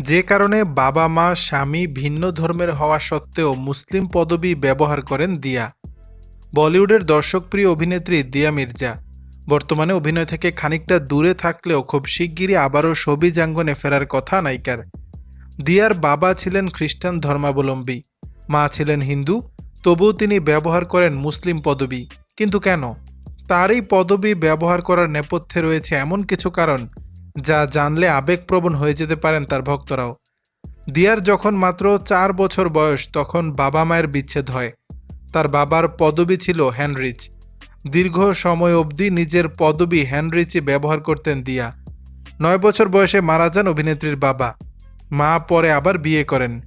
যে কারণে বাবা, মা, স্বামী ভিন্ন ধর্মের হওয়া সত্ত্বেও মুসলিম পদবি ব্যবহার করেন দিয়া। বলিউডের দর্শকপ্রিয় অভিনেত্রী দিয়া মির্জা। বর্তমানে অভিনয় থেকে খানিকটা দূরে থাকলেও খুব শিগগিরই আবারও সবিজাঙ্গনে ফেরার কথা নায়িকার। দিয়ার বাবা ছিলেন খ্রিস্টান ধর্মাবলম্বী। মা ছিলেন হিন্দু, তবুও তিনি ব্যবহার করেন মুসলিম পদবি। কিন্তু কেন? তার এই পদবি ব্যবহার করার নেপথ্যে রয়েছে এমন কিছু কারণ যা জানলে আবেগপ্রবণ হয়ে যেতে পারেন তার ভক্তরাও। দিয়ার যখন মাত্র চার বছর বয়স, তখন বাবা মায়ের বিচ্ছেদ হয়। তার বাবার পদবি ছিল হ্যানরিচ। দীর্ঘ সময় অবধি নিজের পদবি হ্যানরিচই ব্যবহার করতেন দিয়া। নয় বছর বয়সে মারা যান অভিনেত্রীর বাবা। মা পরে আবার বিয়ে করেন।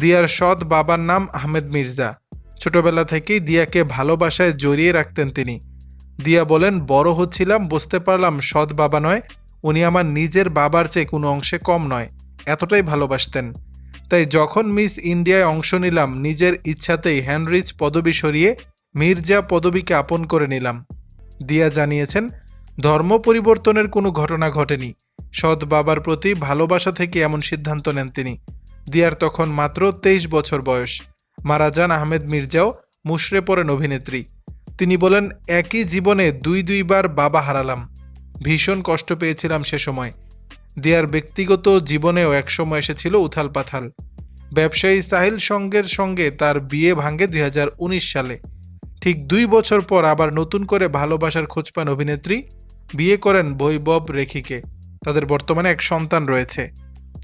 দিয়ার সৎ বাবার নাম আহমেদ মির্জা। ছোটবেলা থেকেই দিয়াকে ভালোবাসায় জড়িয়ে রাখতেন তিনি। দিয়া বলেন, বড় হচ্ছিলাম, বুঝতে পারলাম সৎ বাবা নয় উনি আমার নিজের বাবার চেয়ে কোনো অংশে কম নয়, এতটাই ভালোবাসতেন। তাই যখন মিস ইন্ডিয়ায় অংশ নিলাম, নিজের ইচ্ছাতেই হ্যানরিচ পদবি সরিয়ে মির্জা পদবিকে আপন করে নিলাম। দিয়া জানিয়েছেন, ধর্ম পরিবর্তনের কোনো ঘটনা ঘটেনি। সৎ বাবার প্রতি ভালোবাসা থেকে এমন সিদ্ধান্ত নেন তিনি। দিয়ার তখন মাত্র তেইশ বছর বয়স। মারা যান আহমেদ মির্জাও মুশরে পড়েন অভিনেত্রী। তিনি বলেন, একই জীবনে দুই দুইবার বাবা হারালাম। ভীষণ কষ্ট পেয়েছিলাম সে সময়। দিয়ার ব্যক্তিগত জীবনেও একসময় এসেছিল উথাল পাথাল ব্যবসায়ী সাহিল সঙ্গের সঙ্গে তার বিয়ে ভাঙে দুই হাজার উনিশ সালে। ঠিক দুই বছর পর আবার নতুন করে ভালোবাসার খোঁজ পান অভিনেত্রী। বিয়ে করেন বৈভব রেখিকে। তাদের বর্তমানে এক সন্তান রয়েছে।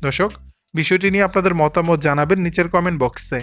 দর্শক, বিষয়টি নিয়ে আপনাদের মতামত জানাবেন নিচের কমেন্ট বক্সে